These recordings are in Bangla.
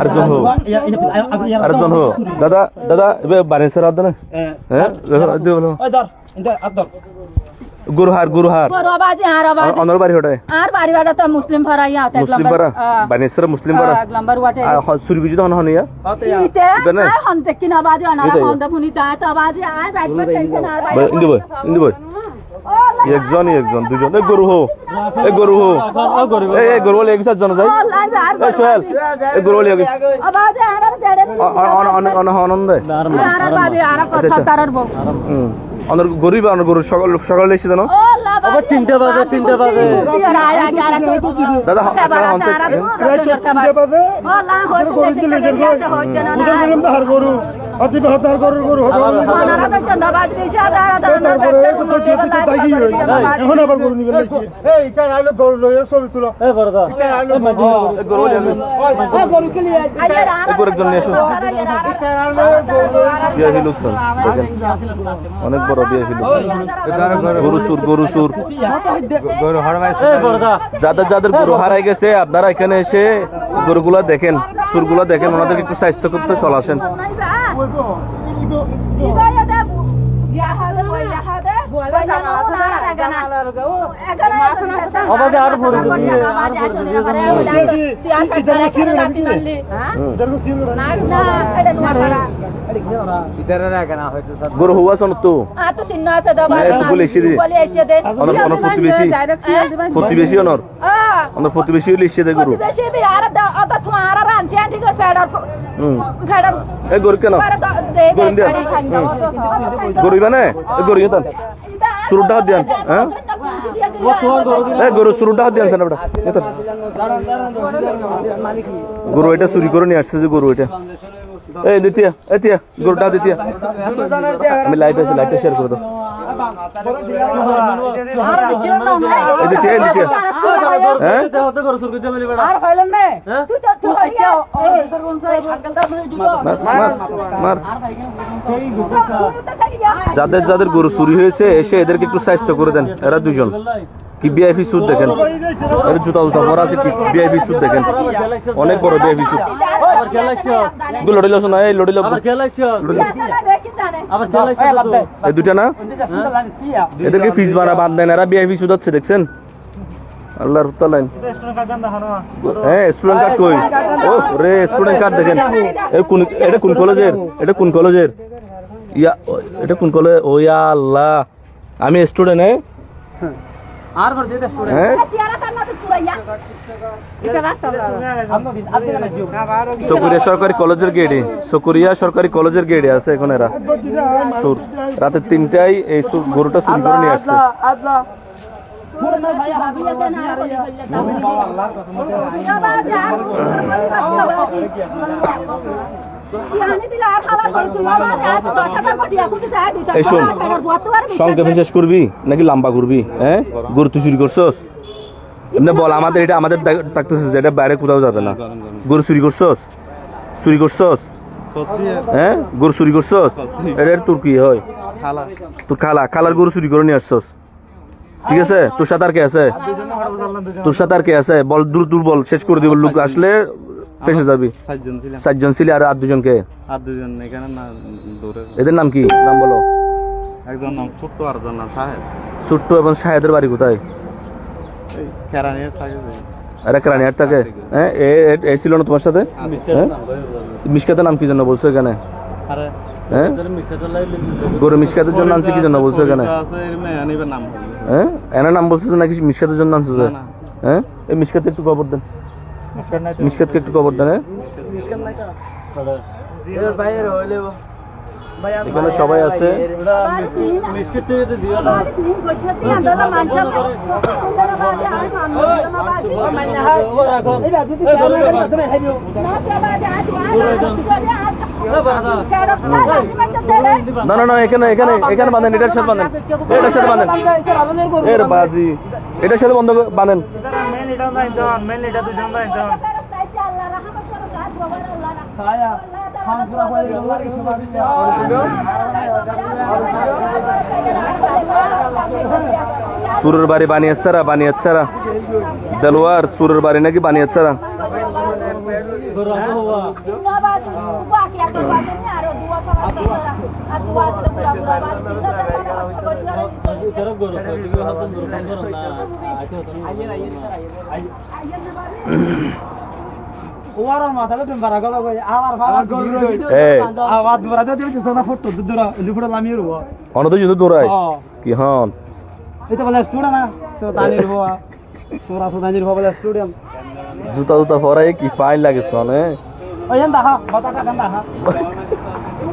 আরেকজন হো আরেকজন হো দাদা দাদা এবার বানেশ্বর আদ না। হ্যাঁ। গুরুহার গুরুহার। আবাজি অনর বাড়ি হটায় আর বাড়ি বাড়া তো মুসলিম ফরাইয়া হতে মুসলিম পাড়া? বানেশ্বর মুসলিম এক নম্বর ওয়াটে সুরি বিজি হন হনিয়া ইতে? ইবেনে? আয় হন্তে কিনা বাজি আনারা ইতে? হন্তে ফুনি তা তো বাজি আয় রাইট টেনশন আর ইন্দি বই ইন্দি বই একজন একজন দুজন এই গরু হো এই গরু হো এই এই গরু এক সাত জন যাই এই সোহেল এই গরু অন আনন্দ অনর গরিব অনর গরু সকাল সকালে এসে জানো ও তিনটা বাজে তিনটা বাজে দাদা আপনারা গরু হতার গরুর গরু এখন আবার গরু গরু ছবি তুলো। অনেক বড় গরু। সুর গরু সুর। যাদের যাদের গরু হারাই গেছে আপনারা এখানে এসে গরুগুলা দেখেন সুরগুলা দেখেন ওনাদের একটু স্বাস্থ্য করতে চলাসেন। গরু হওয়া শোন তো প্রতিবেশী প্রতিবেশী অনর অনর প্রতিবেশী হলে দেয় গরু। এই গরু কেন? গরু দিয়া গরু ইতান শুরুটা হাত দিয়ান হ্যাঁ? গরু শুরুটা হাত বেটা। গরু এটা চুরি করে নিয়ে আসছে যে গরু এটা। এই দিতিয়া এই তিয়া গরুটা দিতিয়া আমি লাইট আছে লাইটটা শেয়ার করে দাও। যাদের যাদের গরু চুরি হয়েছে এসে এদেরকে একটু স্বাস্থ্য করে দেন। এরা দুজন। কি বিআইপি সুদ দেখেন? এর জুতা জুতা মরা আছে কি? বিআইপি সুদ দেখেন। অনেক বড় বিআইপি সুদ এগুলো লড়িল শোনা এই লড়িল এই দুটা না? এদেরকে ফিস বানা বাদ দেন এরা বিআইপি সুদ হচ্ছে দেখছেন? আল্লাহর তালাইন হ্যাঁ স্টুডেন্ট কার্ড কই? ও রে স্টুডেন্ট কার্ড দেখেন। এই কোন এটা কোন কলেজের এটা কোন কলেজের ইয়া এটা কোন কলেজ ও ইয়া আল্লাহ। আমি স্টুডেন্ট হ্যাঁ? হ্যাঁ সকুরিয়া সরকারি কলেজের গেটে সকুরিয়া সরকারি কলেজের গেটে আছে এখন এরা। সুর রাতে তিনটায় এই সুর গরুটা চুরি করে নিয়ে আসছে। করবি নাকি করবি হ্যাঁ? চুরি করছস? এমনি বল, আমাদের এটা, আমাদের বাইরে কোথাও যাবে না। গরু চুরি করছস? চুরি করছস? হ্যাঁ? গরু চুরি করছস? এটা তোর কি হয়? তোর খালা, খালার গরু চুরি করে নিয়ে আসছস। ঠিক আছে? তোর সাথে আর কে আছে? তোর কে আছে? বল, দূর দূর বল, শেষ করে দিব, লোক আসলে ফেসে যাবি? সাতজন ছিলাম। চারজন ছিলি আর আর দুজনকে? আর দুজন এখানে না দৌড়ে এদের নাম কি? নাম বলো। একজন নাম ছোট্ট আর একজন নাম সাহেব। ছোট্ট এবং শাহেদের বাড়ি কোথায়? এই কেরানির থাকে যে। আরে রানিহাট থাকে? হ্যাঁ এ এ- এ ছিল না তোমার সাথে? হ্যাঁ? মিসকাতের নাম কি জন্য বলছো এখানে? আরে হ্যাঁ? গরু মিসকাতের জন্য আনছি কি জন্য বলছো এখানে। হ্যাঁ? এনার নাম বলছো নাকি মিসকাতের জন্য আনছো। হ্যাঁ? এই মিসকাতে একটু খবর দেন। মিসকাতকে একটু খবর দেন হ্যাঁ? এখানে সবাই আছে। না না না, এখানে এখানে এখানে বাঁধেন, এটার সাথে বাঁধেন। এটার সাথে বাঁধেন। এর বাজি। এটার সাথে বন্ধ বাঁধেন। সুরের বাড়ি বানিয়েছারা বানিয়েছারা দেলোয়ার সুরের বাড়ি নাকি বানিয়েছারা ওয়ারার মাথাটা তুমি বাড়া গলা কই আবার ফালার গরু রই এ আবার দুরা যদি দিতে না ফটো দুরা দুরা লামিয়ে রব অনদ যুদ্ধ দৌড়াই হ্যাঁ কি হন? এটা বলে স্টুডেন্ট না তো তানি রব সোরা সোদানি রব বলে স্টুডেন্ট জুতা জুতা ফরাই কি ফাইন লাগে সনে ওই হা হা।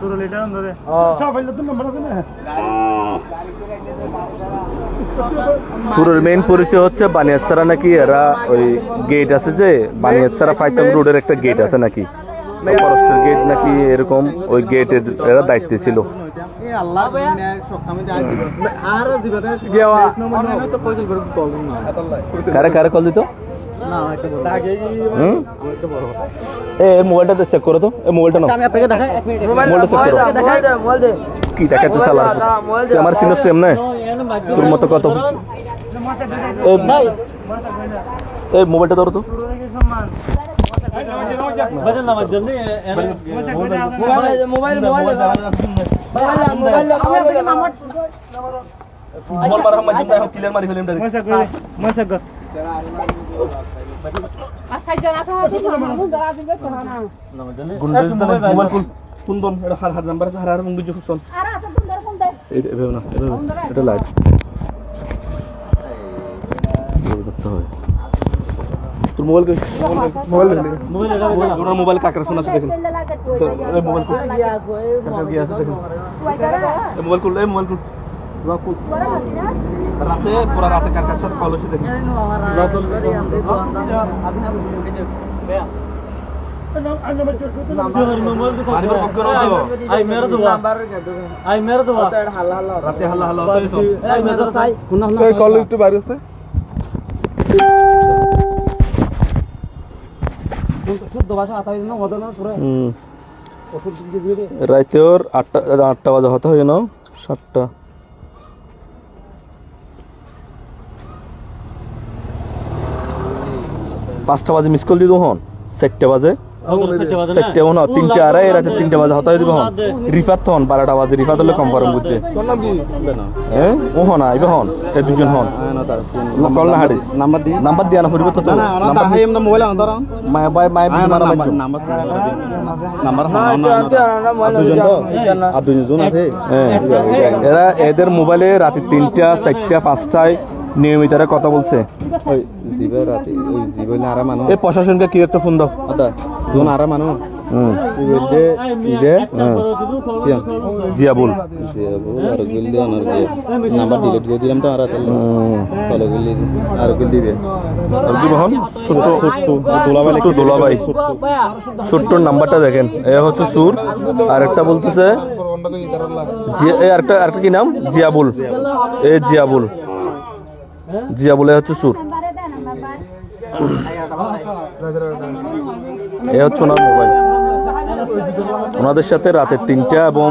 তোর লিটার ধরে সব হইলে তো নম্বর আছে না? সুরের মেইন পরিচয় হচ্ছে বানিয়াছাড়া নাকি? এরা ওই গেট আছে যে বানিয়াছাড়া রোডের একটা গেট আছে নাকি? ফরেস্টের গেট নাকি এরকম ওই গেটের এরা দায়িত্বে ছিল। কারে কারে কল দিত? এ মোবাইলটা চেক করো তো এই মোবাইলটা নাও আমি আপনাকে দেখাই এক মিনিট মোবাইলটা চেক করো দেখাই মোবাইল দে কি দেখাতে তুই আমার সিনোস প্রেম না তোর মতো কত এই মোবাইলটা ধরো তো mobile mobile mobile mobile mobile mobile mobile এটা লাইট তোর মোবাইল কে মোবাইল মোবাইল মোবাইল মোবাইল কাকার ফোন আছে দেখেন মোবাইল কোন কাকার কি আছে দেখেন এই মোবাইল কোন রাতে পুরা রাতে করো তো আই মেরে দুয়া আই মেরে দুয়া রাতে হাল্লা হাল্লা হতো তো আই মেরে সাই এই কল একটু বাইরে আছে শুদ্ধ ভাষা না ওদা না পুরো হুম। ওষুধ দিয়ে দিয়ে দে রাইতের আটটা আটটা বাজে হতে হয় না সাতটা। পাঁচটা বাজে মিস কল দিব হন চারটা বাজে। চারটা হন তিনটা আড়াই রাতে তিনটা বাজে হতে দিব হন রিফাত হন বারোটা বাজে রিফাত হলে কনফার্ম বুঝছে। হ্যাঁ ও হন আইবে হন এ দুজন হন। কল না হারিস। Number the. নাম্বার দিয়া না ফুরিব তো না না ওনা নাম্বার হাই এমদা মোবাইল আন ধর মায়া বাই মায়া বিজু মারা বাজু নাম্বার নাম্বার দুজন তো? আর দুজন আছে? হ্যাঁ। এরা এদের মোবাইলে রাতে তিনটা চারটা পাঁচটায় নিয়মিত এরা কথা বলছে। ওই জিবে রাতে ওই জিবে আরা মানু এই প্রশাসনকে কি একটা ফোন দাও। আদা জোন আরা মানু হুম। ইবে ইবে কিয়ান জিয়াবুল। জিয়াবু আর আনার নাম্বার ডিলিট করে দিলাম তো আরা তাহলে। আর আর কি বহন? দোলাবাই দোলাবাই। নাম্বারটা দেখেন। এ হচ্ছে সুর। আর একটা বলতেছে আরেকটা আরেকটা কি নাম? জিয়াবুল। এ জিয়াবুল। জিয়াবুল বলে হচ্ছে সুর। এ হচ্ছে ওনার মোবাইল। ওনাদের সাথে রাতের তিনটা এবং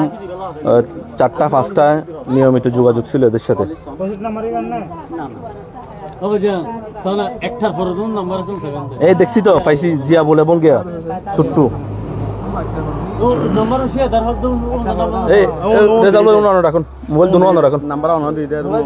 চারটা পাঁচটায় নিয়মিত যোগাযোগ ছিল এদের সাথে। এই দেখছি তো, পাইছি জিয়া বলে এবং গিয়া ছোট্টু এই রেজাল্ট বলে অন্য রাখুন। মোবাইল দুনো অন্য নাম্বার অন দি দে মোবাইল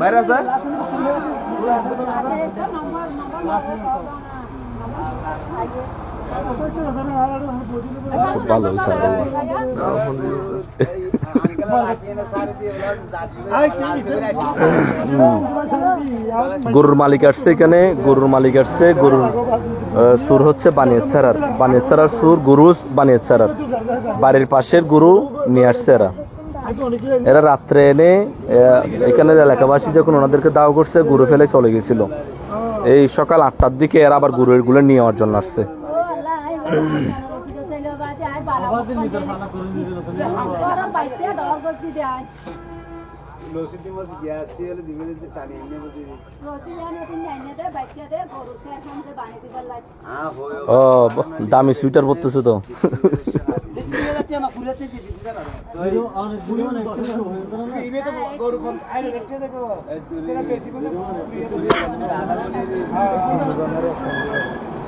বাইরে আছে খুব ভালো হয়েছে গরুর মালিক আসছে এখানে গরুর মালিক আসছে গরুর আহ, সুর হচ্ছে বানিয়েছাড়ার বানিয়েছাড়ার সুর গরু বানিয়েছাড়ার বাড়ির পাশের গুরু নিয়ে আসছে এরা এরা রাত্রে এনে এখানে এলাকাবাসী যখন ওনাদেরকে দাও করছে গুরু ফেলে চলে গেছিল এই সকাল আটটার দিকে এরা আবার গরুরগুলো নিয়ে যাওয়ার জন্য আসছে ও ব- দামি সুইটার পরতেছে তো এ তো গ্যালারি মেলারি চেক করিস গ্যালারি মেলারি চেক করিস আর তো গরু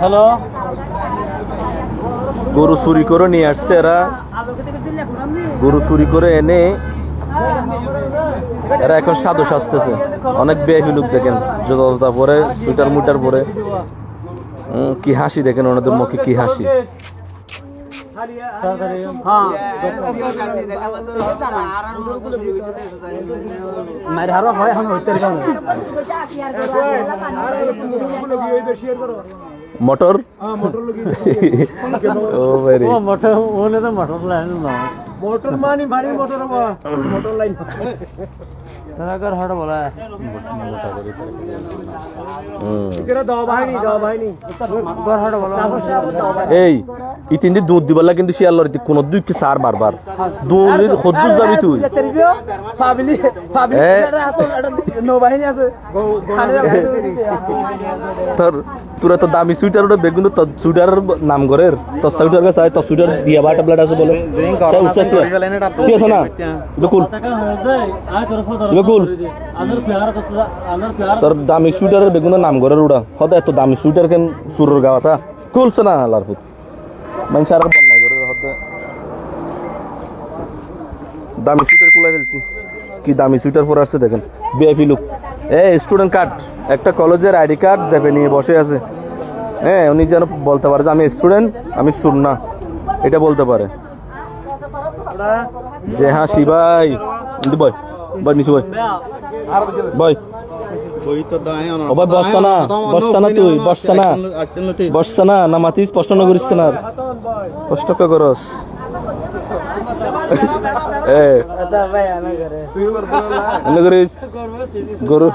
হ্যালো গরু চুরি করে নিয়ে আসছে এরা। গরু চুরি করে এনে এরা এখন সাধু সাজতেছে। অনেক বেহি লোক দেখেন, জোতা পরে সুইটার মুটার পরে। কি হাসি দেখেন ওনাদের মুখে, কি হাসি। মায়ের হারো হয় এখন হইতে মটর ও ভাই ও মটর ওনে তো মটর লাইন না মোটর মানি ভারী মোটর মোটর লাইন কর কর এই ই তিন দিন দুধ দিবলা কিন্তু শিয়াল লড়িতে কোন দুই কি সার বারবার দুধ হদ্দুর যাবি তুই। ফাবিলি ফাবিলি। নৌবাহিনী আছে। তোর তোরা তো দামি সুইটার ওটা বেগুন তো তোর সুইটারের নাম করের তোর সুইটার কাছে তোর সুইটার দিয়া বা ট্যাবলেট আছে বলে। সে কি কি আছে না? বিকুল আর তোর ফটো দামি সুইটারের বেগুনের নাম করের ওটা হতে এত দামি সুইটার কেন সুরের গাওয়াতা কুলছে না লারফুত মানুষ আর বন্যায় করে হতে দামি সুইটার কুলাই ফেলছি। কি দামি সুইটার পরে আসছে দেখেন। বিআইপি লুক এ স্টুডেন্ট কার্ড একটা কলেজের আইডি কার্ড চেপে নিয়ে বসে আছে। হ্যাঁ উনি যেন বলতে পারে যে আমি স্টুডেন্ট আমি সুর না। এটা বলতে পারে। যে হ্যাঁ শিবাই বয়। বয় নিচু না না তুই না বসতা না না মাতি স্পষ্ট না করিস না কষ্ট করস এ এনে করিস গরু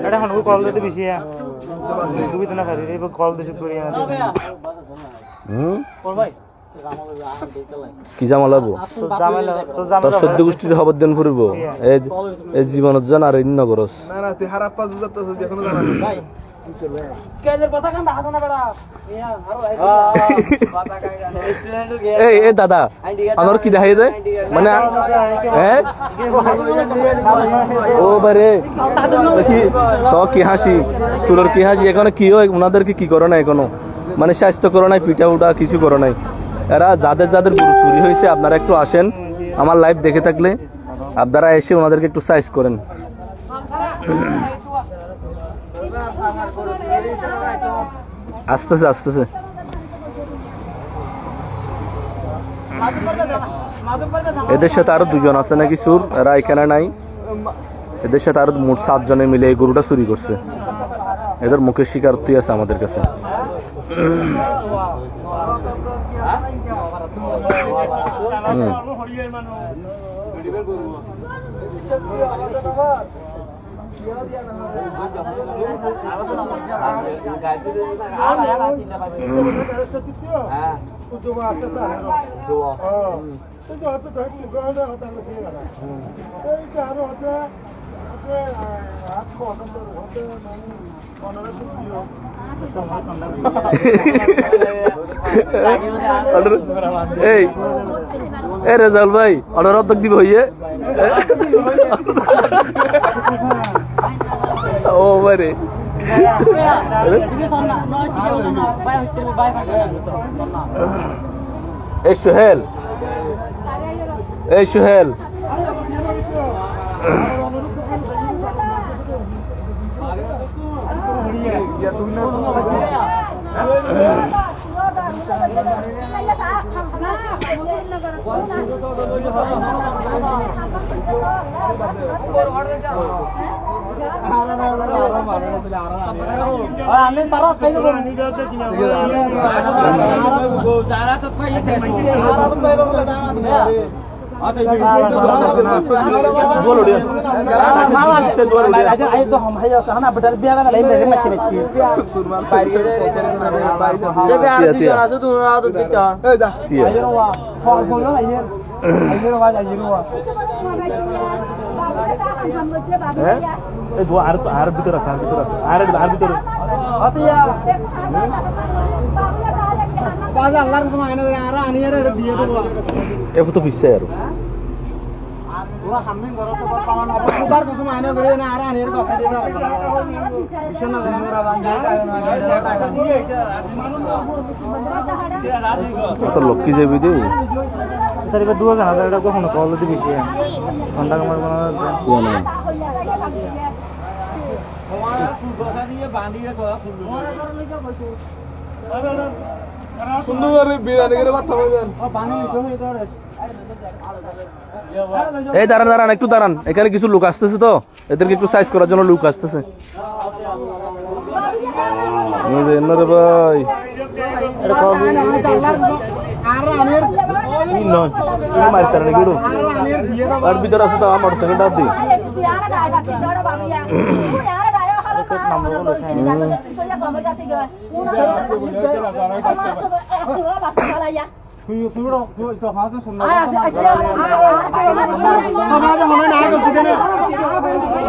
এটা হানু কল দিতে বেশি দুবি তো না খারি এই কল দিতে করি হুম? কি জামা লাগবো? তোর সদ্য গোষ্ঠীর খবর দেন ফুরিব। এই এই জীবনত জান আর ইন্ন করস। না না তুই হারাপ পাঁচ বুঝাতে জানা দাদা আমার কি দেখাই দে? মানে হ্যাঁ? ও বারে কি স কি হাসি। সুরের কি হাসি? এখানে কি হয়? ওনাদেরকে কি করো না এখনও? মানে স্বাস্থ্য করো নাই পিঠা উঠা কিছু করো নাই। এরা যাদের যাদের গরু চুরি হয়েছে আপনারা একটু আসেন। আমার লাইভ দেখে থাকলে আপনারা এসে ওনাদেরকে একটু সাইজ করেন। আসতেছে আসতেছে। এদের সাথে আরও দুজন আছে নাকি সুর? এরা এখানে নাই। এদের সাথে আরও মোট সাতজনে মিলে এই গরুটা চুরি করছে। এদের মুখের স্বীকারোক্তি আছে আমাদের কাছে। হুম। রেজাউল ভাই অর্ডার অর্ধেক দিব হইয়ে। ও বারে এই সোহেল এই সোহেল আমি তারা খাই দেবো বলো রে আর আর ভিতরে আর ভিতরে আর আর ভিতরে। আল্লাহর সময় আর আনিয়ে দিয়ে দেবো। এ তো পিছে আর। লক্ষ্মী যাবি রে? তার এবার দু হাজার হাজার টাকা কখনো কল দিবি সে ঘণ্টা কামার কোয়া সুন্দর বিরিয়ানি করে এই দাঁড়ান দাঁড়ান একটু দাঁড়ান এখানে কিছু লোক আসতেছে তো এদেরকে একটু সাইজ করার জন্য লোক আসতেছে ভাই আর আনিয়ে কি নয় কি মারতে রে গুরু আর আনিয়ে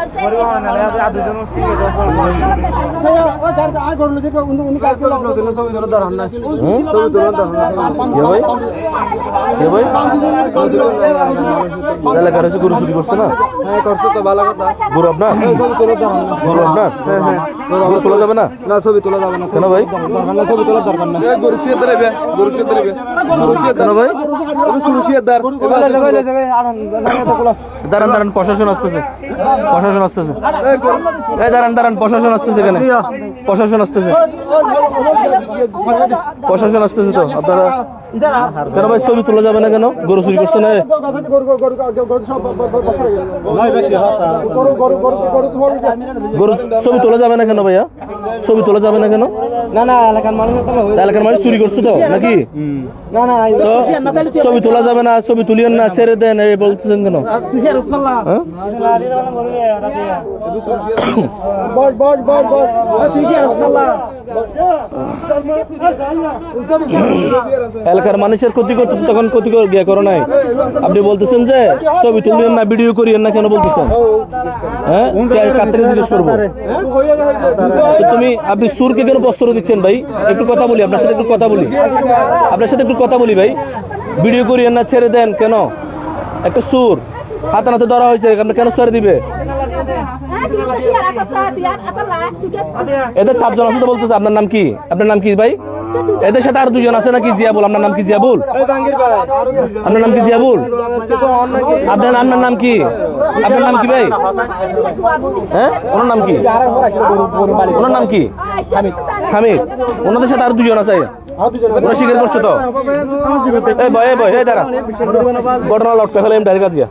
না হয়ে ছবি ধরে ধরান না। হুম? ছবি ধরে ধরান না কে ভাই এলাকার গরু চুরি করছে না হ্যাঁ করছ তো ভালো কথা গরু আপনার তোলা গরু আপনার গরু তোলা যাবে না না ছবি তোলা যাবে না কেন ভাই দরকার না ছবি তোলা দরকার না গরু শিয়ে দেবে। গরু শিয়ে দেবে। গরু শিয়ে কেন ভাই? দাঁড়ান দাঁড়ান প্রশাসন আসতেছে। প্রশাসন আসতেছে। এই দাঁড়ান দাঁড়ান প্রশাসন আসতেছে এখানে। প্রশাসন আসতেছে। প্রশাসন আসতেছে তো আপনারা কেন ভাই ছবি তোলা যাবে না কেন? গরু চুরি করছে না গরু ছবি তোলা যাবে না কেন ভাইয়া? ছবি তোলা যাবে না কেন? না না এলাকার মানুষ এলাকার মানুষ চুরি করছে তো নাকি? না না তো ছবি তোলা যাবে না ছবি তুলিয়েন না ছেড়ে দেন এই বলতেছেন কেন? হ্যাঁ? বস তুই কি এলাকার মানুষের ক্ষতি করতেছে তখন ক্ষতি গিয়ে করো নাই। আপনি বলতেছেন যে ছবি তুলিয়েন না ভিডিও করিয়েন না কেন বলতেছেন? হ্যাঁ? কাত্রে জিজ্ঞেস করব? তুমি আপনি সুরকে কেন বস্ত্র দিচ্ছেন ভাই? একটু কথা বলি আপনার সাথে একটু কথা বলি। আপনার সাথে একটু কথা বলি ভাই। ভিডিও করিয়েন না ছেড়ে দেন কেন? একটা সুর। হাতে নাতে ধরা হয়েছে আপনি কেন ছেড়ে দিবে? এদের সাতজন আছে তো বলতেছে আপনার নাম কি? আপনার নাম কি ভাই? এদের সাথে আর দুজন আছে নাকি জিয়াবুল? আপনার নাম কি জিয়াবুল? আপনার নাম কি জিয়াবুল? আপনার আপনার নাম কি? আপনার নাম কি ভাই? হ্যাঁ? ওনার নাম কি? ওনার নাম কি? হামিদ। ওনাদের সাথে আর দুজন আছে। ওরা স্বীকার করছে তো? এই ভয় ভয় এই দাঁড়া। ঘটনা লটকা ফেলে আমি ডাইরেক্ট আজকে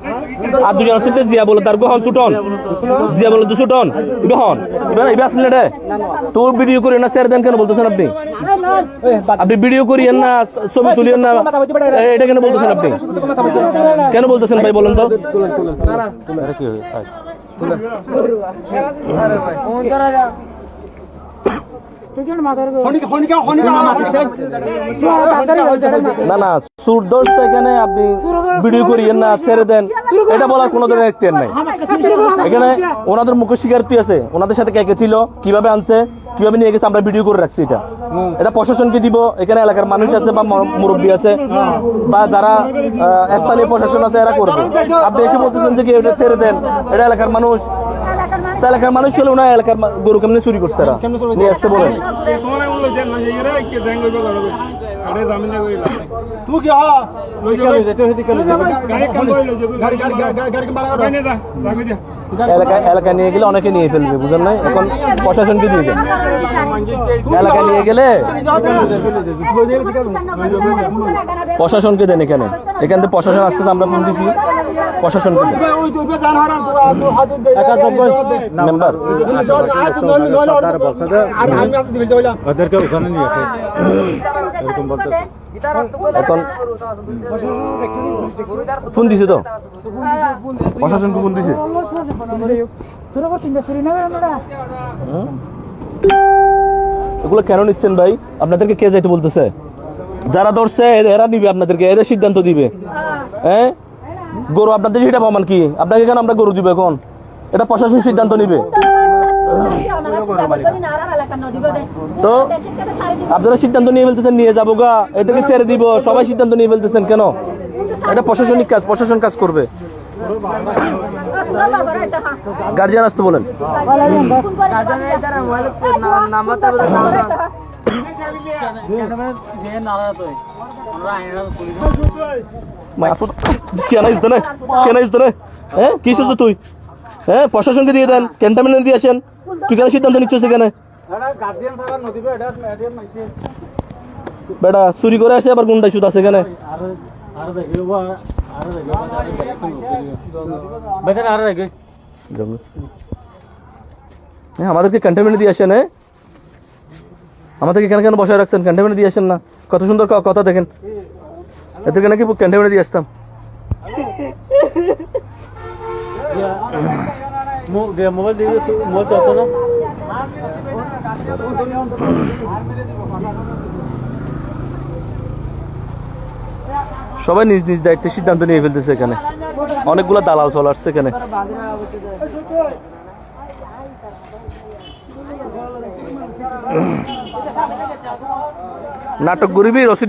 আর দুজন আছে জিয়া বলে তার গহন সুটন। জিয়া বলে দুশো টন আসলে তোর ভিডিও করি না স্যার দেন কেন বলতেছেন আপনি? আপনি ভিডিও করিয়েন না, ছবি তুলিয়েন না। এটা কেন বলতেছেন আপনি? কেন বলতেছেন ভাই বলেন তো। না না এখানে আপনি ভিডিও করিয়েন না, ছেড়ে দেন। এটা বলার কোনো ধরনের নাই। এখানে ওনাদের মুখ স্বীকারোক্তি আছে। ওনাদের সাথে কে কে ছিল, কীভাবে আনছে, কীভাবে নিয়ে গেছে, আমরা ভিডিও করে রাখছি এটা। এটা প্রশাসনকে দিব এখানে এলাকার মানুষ আছে বা মর- মুরব্বী আছে বা যারা স্থানীয় প্রশাসন আছে এরা করবে আপনি এসে বলতেছেন যে কি এটা ছেড়ে দেন এটা এলাকার মানুষ এলাকার মানুষ ছিল না এলাকার গরু কেমনি চুরি করছে এরা নিয়ে আসতে বলেন তুই কি এলাকা এলাকা নিয়ে গেলে অনেকে নিয়ে ফেলবে বুঝেন নাই? এখন প্রশাসনকে দিয়ে এলাকা নিয়ে গেলে প্রশাসনকে দেন এখানে। এখান থেকে প্রশাসন আসতে আমরা ফোন দিছি। প্রশাসনকে মেম্বার। ওদেরকে ওখানে নিয়ে আসো। এখন ফোন দিছে তো প্রশাসনকে ফোন দিছে এগুলো কেন নিচ্ছেন ভাই আপনাদেরকে কে যাইতে বলতেছে যারা ধরছে এরা নিবে আপনাদেরকে এদের সিদ্ধান্ত দিবে হ্যাঁ গরু আপনাদের সেটা প্রমাণ কি আপনাকে কেন আমরা গরু দিব এখন এটা প্রশাসন সিদ্ধান্ত নিবে তো আপনারা সিদ্ধান্ত নিয়ে ফেলতেছেন নিয়ে যাব গা। এটাকে ছেড়ে দিব সবাই সিদ্ধান্ত নিয়ে ফেলতেছেন কেন? এটা প্রশাসনিক কাজ প্রশাসন কাজ করবে। গার্জিয়ান আসতে বলেন। হ্যাঁ কি শুধু তুই? হ্যাঁ প্রশাসনকে দিয়ে দেন ক্যান্টনমেন্ট দিয়ে আসেন। তুই কেন সিদ্ধান্ত নিচ্ছিস এখানে? বেটা চুরি করে আসে আবার গুন্ডাই সুদ আছে এখানে আমাদেরকে ক্যান্টনমেন্ট দিয়ে আসেন আমাদেরকে কেন কেন বসায় রাখছেন ক্যান্টনমেন্ট দিয়ে আসেন না? কত সুন্দর কথা দেখেন। এদেরকে নাকি ক্যান্টনমেন্ট দিয়ে আসতাম মোবাইল দিয়ে মোবাইল তো না? সবাই নিজ নিজ দায়িত্বে সিদ্ধান্ত নিয়ে ফেলতেছে এখানে। অনেকগুলো দালাল চলে আসছে এখানে। নাটক গরিবই রসিদ